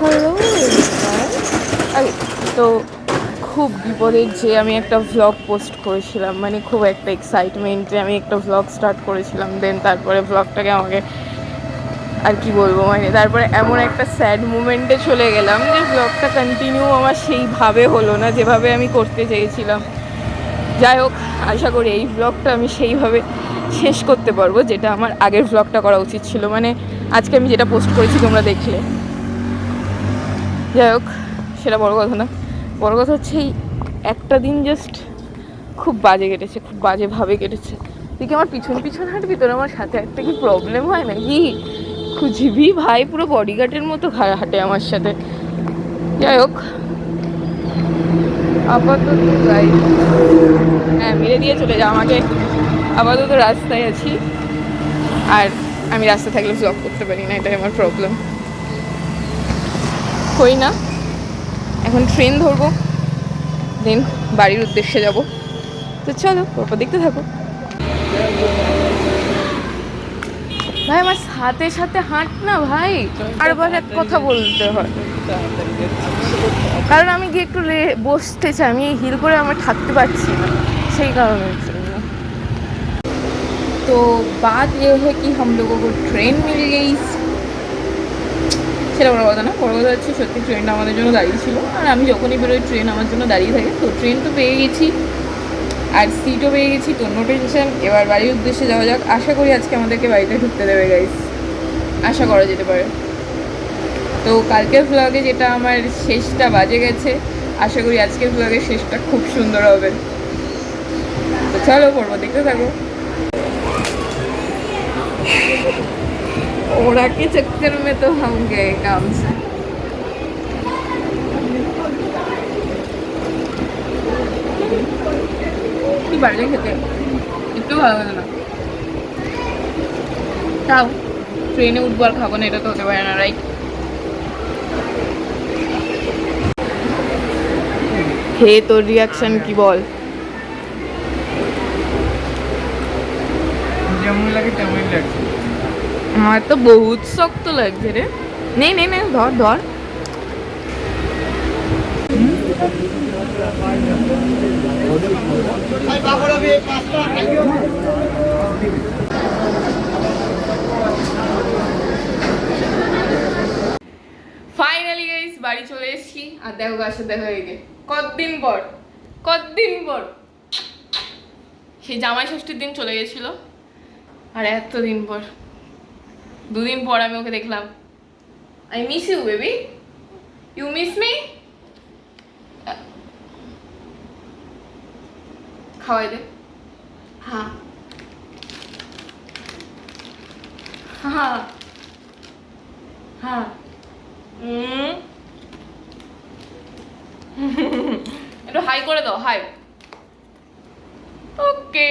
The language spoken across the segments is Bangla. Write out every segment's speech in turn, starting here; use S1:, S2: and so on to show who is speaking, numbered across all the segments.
S1: হ্যালো তো খুব বিপদের যে আমি একটা ভ্লগ পোস্ট করেছিলাম মানে খুব একটা এক্সাইটমেন্টে আমি একটা ভ্লগ স্টার্ট করেছিলাম দেন তারপরে ভ্লগটাকে আমাকে, আর কি বলব মানে তারপরে এমন একটা স্যাড মুমেন্টে চলে গেলাম যে ভ্লগটা কন্টিনিউ আমার সেইভাবে হলো না, যেভাবে আমি করতে চেয়েছিলাম। যাই হোক, আশা করি এই ভ্লগটা আমি সেইভাবে শেষ করতে পারব, যেটা আমার আগের ভ্লগটা করা উচিত ছিল। মানে আজকে আমি যেটা পোস্ট করেছি তোমরা দেখলে। যাই হোক, সেটা বড় কথা না। বড় কথা হচ্ছে এই একটা দিন জাস্ট খুব বাজে কেটেছে, খুব বাজেভাবে কেটেছে। তুই কি আমার পিছন পিছন হাঁটবি? তোর আমার সাথে একটা কি প্রবলেম হয় নাকি? খুঁজিবি ভাই, পুরো বডিগার্ডের মতো হাঁটে আমার সাথে। যাই হোক, আপাতত যাই। হ্যাঁ মেরে দিয়ে চলে যা আমাকে। আপাতত রাস্তায় আছি। আর আমি রাস্তা থাকলে ব্লগ করতে পারি না, এটাই আমার প্রবলেম কই না এখন ট্রেন ধরবো দেন বাড়ির উদ্দেশ্যে যাব তো চলো পরপর দেখতে থাকো ভাই আমার সাথে সাথে হাঁট না ভাই আর আবার এক কথা বলতে হয় কারণ আমি গিয়ে একটু রে- বসতে চাই আমি এই হিল করে আমার থাকতে পারছি না সেই কারণের জন্য तो बात ये है कि हम लोगों को ट्रेन मिल गई সেটা বড় কথা না, বড় কথা হচ্ছে সত্যি ট্রেনটা আমাদের জন্য দাঁড়িয়ে ছিল। আর আমি যখনই বেরোই ট্রেন আমার জন্য দাঁড়িয়ে থাকে। তো ট্রেন তো পেয়ে গেছি, আর সিটও পেয়ে গেছি। তো নো এবার বাড়ির উদ্দেশ্যে যাওয়া যাক। আশা করি আজকে আমাদেরকে বাড়িতে ঢুকতে দেবে গাইস আশা করা যেতে পারে। তো কালকের ভ্লগে যেটা আমার শেষটা বাজে গেছে, আশা করি আজকের ভ্লগের শেষটা খুব সুন্দর হবে। তো চলো পড়ব দেখতে থাকো। ओरा के चक्कर में तो हम गए काम से কি বাজে খেতে একটু ভালো লাগে না তাও ট্রেনে উঠবো আর খাবো না এটা তো হতে পারে না রাইট হে তোর রিয়াকশন কি বল
S2: যেমন লাগে তেমনই লাগছে
S1: আমার তো বহুত শক্ত লাগছে রে। নেই নেই নেই ধর ধর। ফাইনালি বাড়ি চলে এসেছি। আর দেখো দেখা হয়ে কতদিন পর কতদিন পর। সেই জামাই ষষ্ঠীর দিন চলে গেছিল। আর এতদিন পর। দুদিন পর আমি ওকে দেখলাম। I miss you baby you miss me খাওয়াই দে। হ্যাঁ। হ্যাঁ। হ্যাঁ। একটু হাই করে দাও হাই। ওকে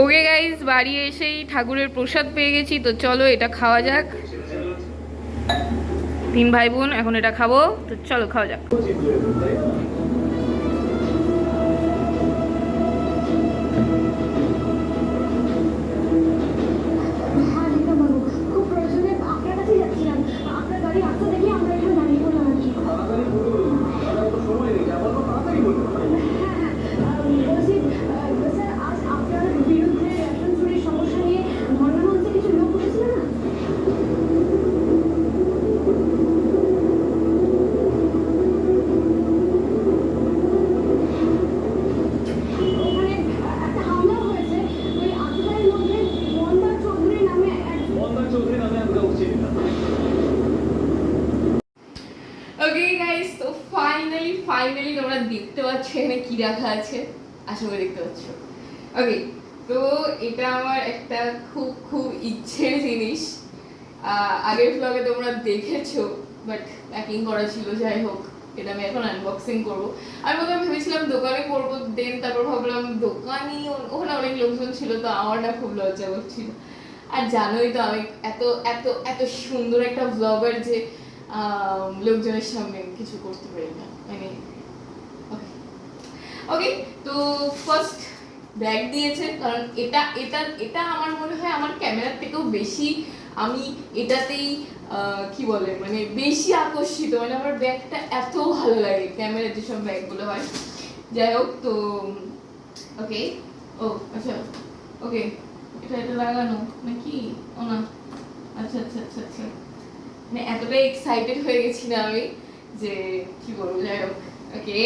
S1: ওকে গাইজ বাড়ি এসেই ঠাকুরের প্রসাদ পেয়ে গেছি, তো চলো এটা খাওয়া যাক। তিন ভাই বোন, এখন এটা খাব, তো চলো খাওয়া যাক। ফাইনালি ফাইনালি তোমরা দেখতে পাচ্ছ, এখানে কি রাখা আছে? আশা করি দেখতে পাচ্ছ। ওকে তো এটা আমার একটা খুব খুব ইচ্ছের জিনিস। আগের ব্লগে তোমরা দেখেছ বাট প্যাকিং করা ছিল, যাই হোক, এটা আমি এখন আনবক্সিং করব। আমি প্রথমে ভেবেছিলাম দোকানে করব দেন তারপর ভাবলাম দোকানই ওখানে অনেক লোকজন ছিল, তো আমার না খুব লজ্জা করছিল। আর জানোই তো আমি এত এত এত সুন্দর একটা ব্লগার যে লোকজনের সামনে কিছু করতে পারি না। মানে ওকে ওকে তো ফার্স্ট ব্যাগ দিয়েছে, কারণ এটা এটা এটা আমার মনে হয় আমার ক্যামেরার থেকেও বেশি আমি এটাতেই কি বলে মানে বেশি আকর্ষিত। মানে আমার ব্যাগটা এত ভালো লাগে, ক্যামেরার যেসব ব্যাগগুলো হয়। যাই হোক, তো ওকে ও আচ্ছা ওকে এটা এটা লাগানো, নাকি? ও না আচ্ছা আচ্ছা আচ্ছা আচ্ছা। মানে এতটাই এক্সাইটেড হয়ে গেছি না আমি যে কি বলব, যাই হোক ওকে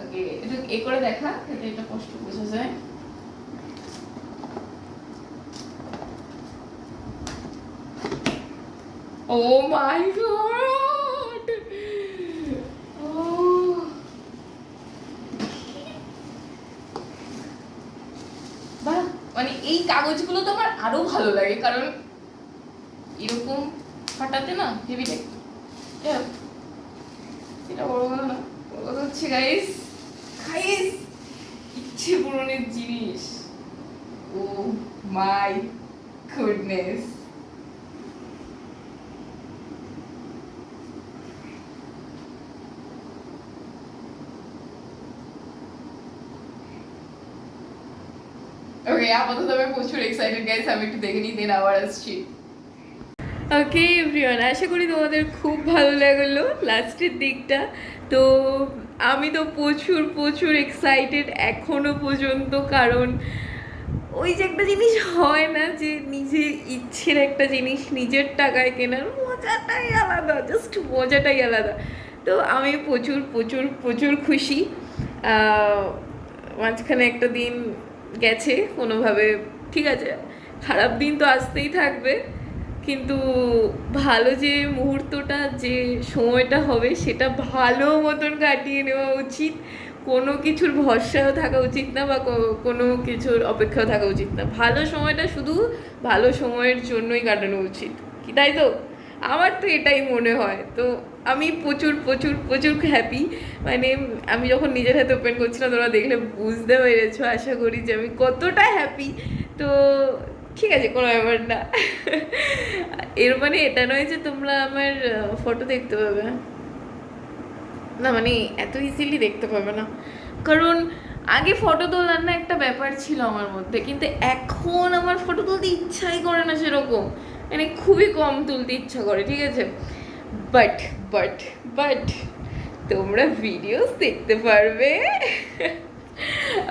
S1: ওকে একটু এ করে দেখা, যাতে এটা কষ্ট বোঝা যায়। ও মাই গড ও বাহ মানে এই কাগজগুলো তো আমার আরও ভালো লাগে, কারণ এরকম ফাটাতে না হেভি লাগে যাই সেটা বড় কথা না, বড় কথা হচ্ছে গাইস গাইস ইচ্ছে পূরণের জিনিস। ও মাই গুডনেস ওকে আপাতত আমি প্রচুর এক্সাইটেড গাইস আমি একটু দেখে নিই দেন আবার আসছি। ওকে এভরিওয়ান আশা করি তোমাদের খুব ভালো লাগল লাস্টের দিকটা। তো আমি তো প্রচুর প্রচুর এক্সাইটেড এখনও পর্যন্ত, কারণ ওই যে একটা জিনিস হয় না যে নিজের ইচ্ছের একটা জিনিস নিজের টাকায় কেনার মজাটাই আলাদা জাস্ট মজাটাই আলাদা। তো আমি প্রচুর প্রচুর প্রচুর খুশি। মাঝখানে একটা দিন গেছে কোনোভাবে, ঠিক আছে? খারাপ দিন তো আসতেই থাকবে। কিন্তু ভালো যে মুহূর্তটা, যে সময়টা হবে, সেটা ভালো মতন কাটিয়ে নেওয়া উচিত। কোনো কিছুর ভরসাও থাকা উচিত না বা কোনো কিছুর অপেক্ষাও থাকা উচিত না। ভালো সময়টা শুধু ভালো সময়ের জন্যই কাটানো উচিত। কি তাই তো? আমার তো এটাই মনে হয়। তো আমি প্রচুর প্রচুর প্রচুর হ্যাপি মানে আমি যখন নিজের হাতে ওপেন করছিলাম, তোমরা দেখলে বুঝতে পেরেছ, আশা করি যে আমি কতটা হ্যাপি তো ঠিক আছে, কোনো ব্যাপার না। এর মানে এটা নয় যে তোমরা আমার ফটো দেখতে পাবে। না মানে এত ইজিলি দেখতে পাবে না। কারণ আগে ফটো তোলার না একটা ব্যাপার ছিল আমার মধ্যে, কিন্তু এখন আমার ফটো তুলতে ইচ্ছাই করে না সেরকম। মানে খুবই কম তুলতে ইচ্ছা করে, ঠিক আছে? বাট বাট বাট তোমরা ভিডিওস দেখতে পারবে।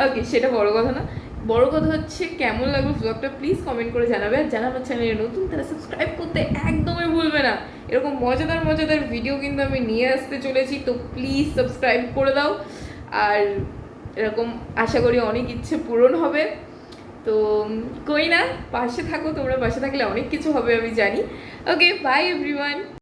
S1: ওকে সেটা বড় কথা না। বড় কথা হচ্ছে, কেমন লাগল ব্লগটা প্লিজ কমেন্ট করে জানাবে। আর যারা আমার চ্যানেলে নতুন, তারা সাবস্ক্রাইব করতে একদমই ভুলবে না। এরকম মজাদার মজাদার ভিডিও কিন্তু আমি নিয়ে আসতে চলেছি, তো প্লিজ সাবস্ক্রাইব করে দাও। আর এরকম আশা করি অনেক ইচ্ছে পূরণ হবে। তো কই না, পাশে থাকো, তোমরা পাশে থাকলে অনেক কিছু হবে, আমি জানি। Okay bye everyone